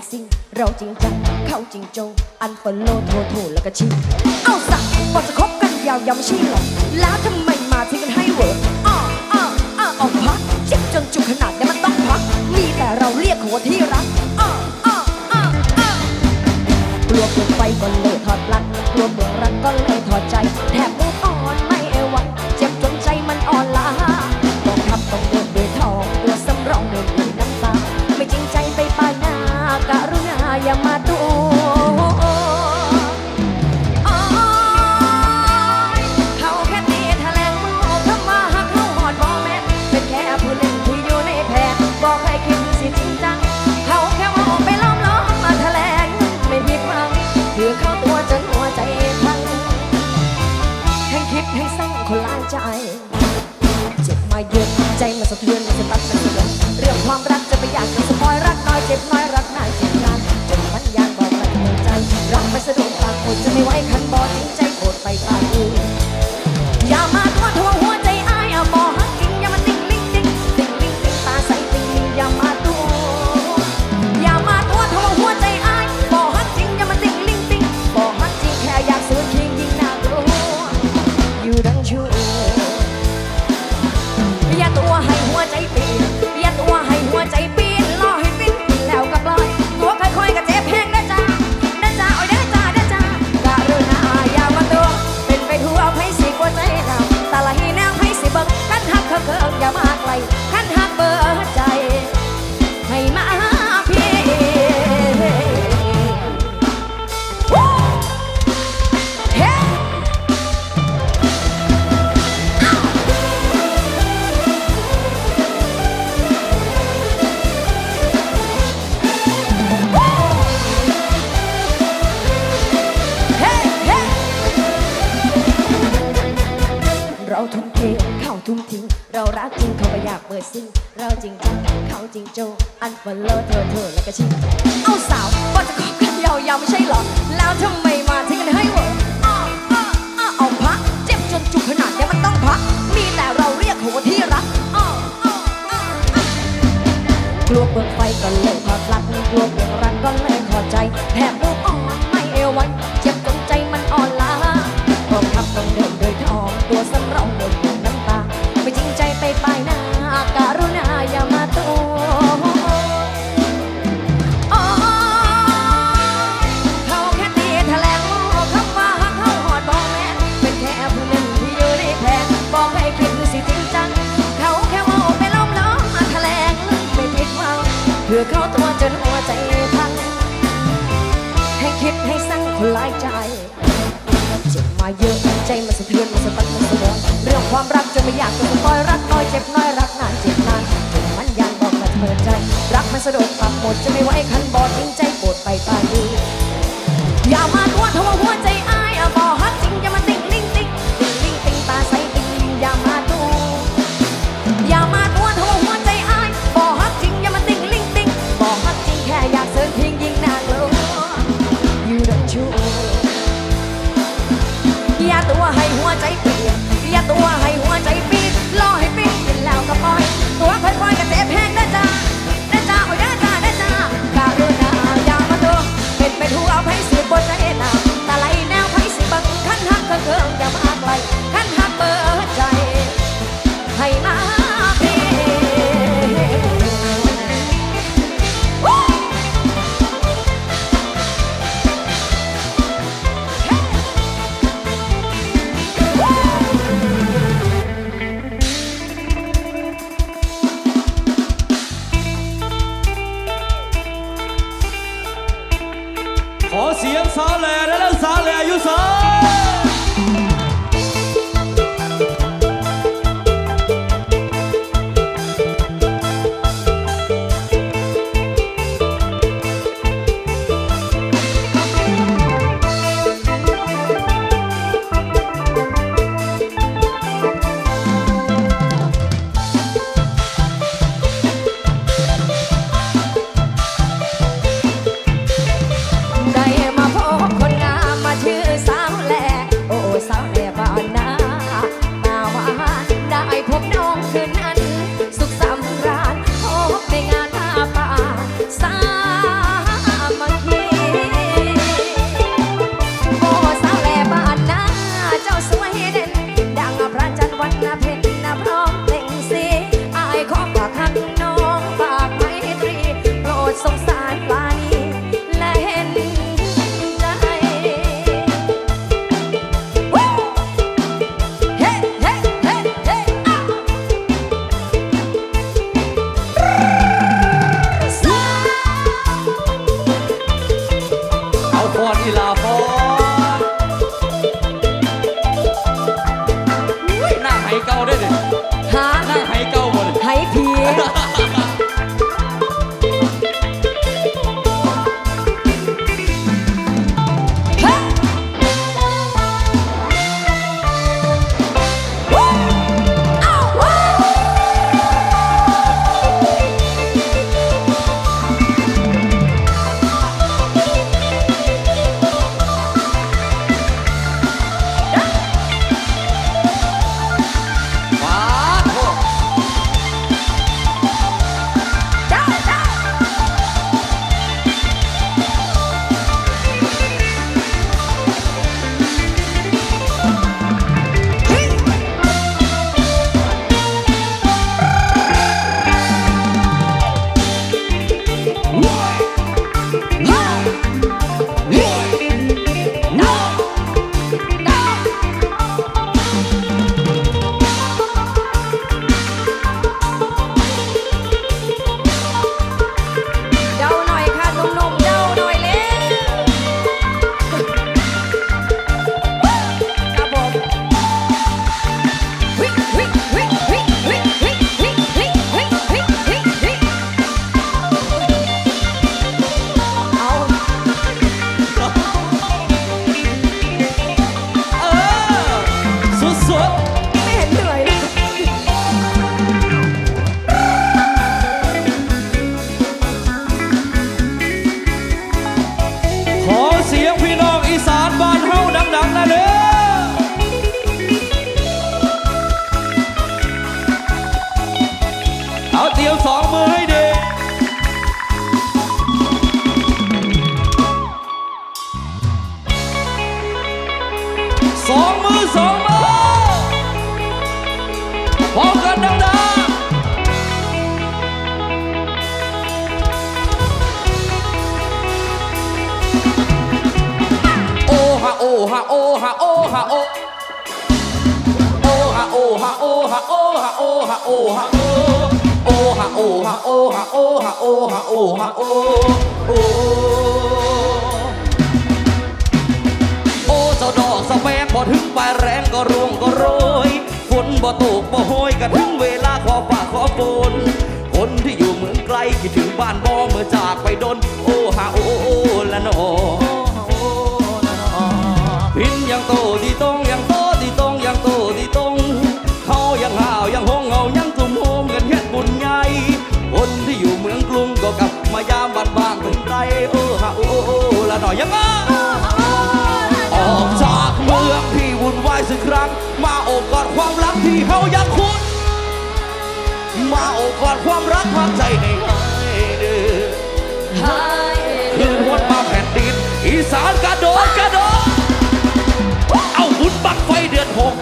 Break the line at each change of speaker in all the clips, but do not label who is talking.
ปิดซิงเราจริงจังเข้าจริงโจงอันฟอลโล่โทรโทรแล้วก็ชิงเอาสักว่าจะคบกันยาวยาวไม่ใช่หรอแล้วทำไมมาทิ้งกันให้เวอร์อ้ออ้ออ้อออกพักเจ็บจนจุกขนาดนี้มันต้องพักมีแต่เราเรียกหัวที่รัก ใจ เจ็บมาเยอะใจมาสะเทือนมาสะตัดมันเสียเรื่องความรักจะไม่อยากจะสปอยรักน้อยเจ็บน้อยรักนานเจ็บนานจนมันยากบอกมันในใจรักไม่สะดวกปากคนจะไม่ไหวคันบอจริง ยาตัวให้หัวใจ เราทุ่มเทเข้าทุ่มทิ้ง เรารักจริงเขาไม่อยากเปิดซิงเราจริงจังเขาจริงโจอันฟอลโล่เธอเธอแล้วก็ชิงเอาสาวว่าจะขอกันยาวๆไม่ใช่เหรอ แล้วทำไมมาทิ้งกันให้เวอร์อ้ออ้ออ้อเอาพักเจ็บจนจุกขนาดนี้ อเข้าตัวจนหัวใจพัง ให้คิดให้สั่งคนหลายใจ เจ็บมาเยอะใจมันสะเทือนมันสะตันมันสะเทือนเรื่องความรักจะไม่อยากจะสปอยรักน้อยเจ็บน้อยรักนานเจ็บนานจนมันยานบอกมาเปิดใจ รักมันสะดวกปรับหมดจะไม่ไหวคันบอดทิ้งใจปวดไปตายดีอย่ามาทั่วทั่วหัวใจอ้ายอะบอฮักจริงอย่ามาติ้งลิงติ้งติ้งลิงติ้งตาใสติ้งลิงอย่ามาตัวอย่ามา เตียมสอ
งมื
อ
ให้ดีสองมือสองมือพร้อมกันดังๆโอฮะโอฮะโอฮะโอฮะโอโอฮะโอฮะโอฮะโอฮะโอฮะโอฮะ โอฮะโอฮะโอฮะโอฮะโอฮะโอฮะโอโอโอเจ้าดอกสะแบงบ่ถึงปลายแรงก็ร่วงก็โรยฝนบ่ตกบ่โหยก็ถึงเวลาขอฝากขอฝนคนที่อยู่เมืองไกลคิดถึงบ้านบ่เมื่อจากไปดนโอ มาโอบกอดความรักความใจให้หายเด้อ
หาย
คืนวันมาแผ่นดิน อีสานกระโดดกระโดดเอาบุญบังไฟเดือนหก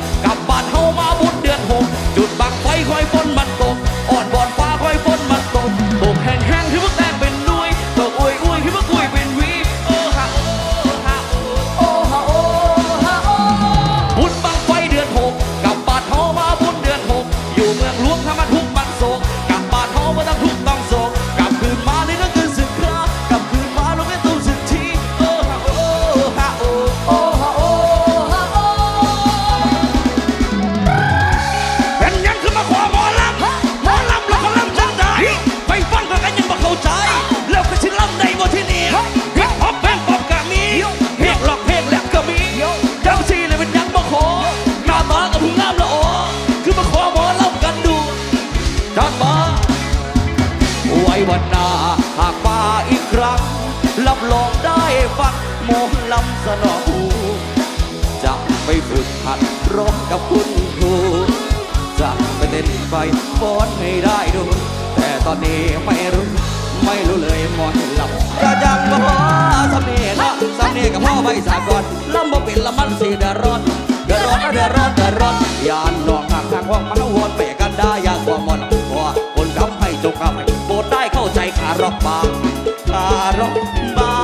องได้ฟังโมหลำสนอหูจะไปฝึกหัดร้องกับคุณครูจะไปเต้นไฟฟ้อนให้ได้ดู แต่ตอนนี้ไม่รู้ ไม่รู้เลยมอนลำจะยังบ่พอสำเนียนะสำเนียกับพ่อไปสากลลำบ่เป็นละมันสีเดือดร้อนเดือดร้อนนะเดือดร้อนเดือดร้อนยานนองหักทางห้องมันวนไปกันได้อยากกว่ามันพราะว่าคนคำให้จงคำให้โปรดได้เข้าใจคารอกบางคารอกบา